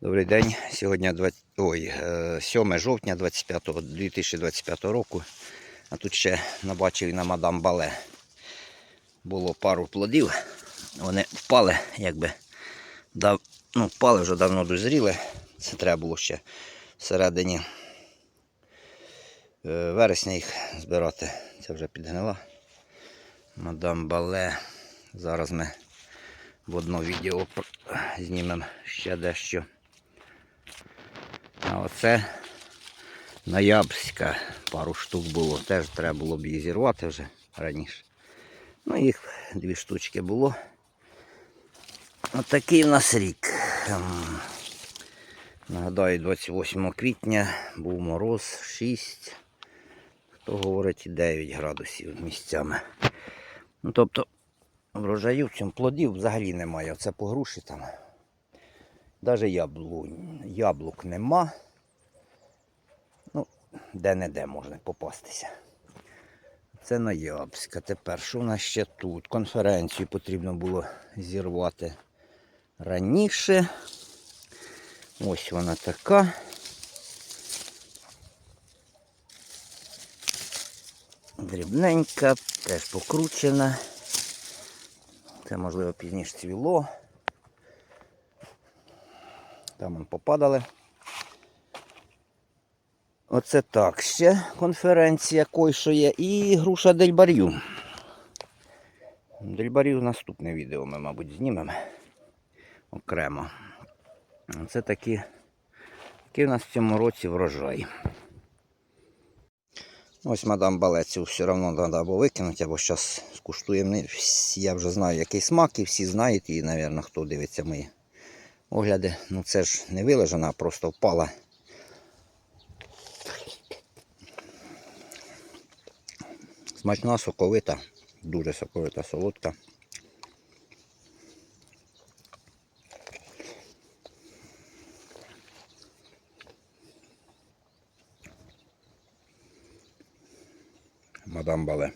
Добрий день. Сьогодні 20... Ой, е, 7 жовтня 25 2025 року. А тут ще набачив на мадам Бале. Було пару плодів. Вони впали, якби дав... ну, впали вже давно дозріли. Це треба було ще всередині е, вересня їх збирати. Це вже підгнила. Мадам Бале. Зараз ми в одно відео знімемо ще дещо. Оце ноябрьська пару штук було. Теж треба було б її зірвати вже раніше. Ну, їх дві штучки було. Отакий в нас рік. Ем, Нагадаю, 28 квітня був мороз 6, хто говорить і 9 градусів місцями. Ну, тобто врожаю цьому плодів взагалі немає. Оце по груші там. Навіть яблу, яблук нема. Де-не-де можна попастися. Це Ноябрьська. Тепер що в нас ще тут? Конференцію потрібно було зірвати раніше. Ось вона така. Дрібненька, теж покручена. Це можливо пізніше цвіло. Там попадали. Оце так ще конференція койшо. І груша Дельбарю. Дельбарю наступне відео ми, мабуть, знімемо окремо. Це такі, такий у нас в цьому році врожай. Ось мадам Балецю все одно треба або викинути, або зараз скуштуємо. Я вже знаю, який смак, і всі знають, і, мабуть, хто дивиться мої огляди. Ну це ж не вилежена, а просто впала. Смачна, соковита, дуже соковита, солодка. Мадам Бале.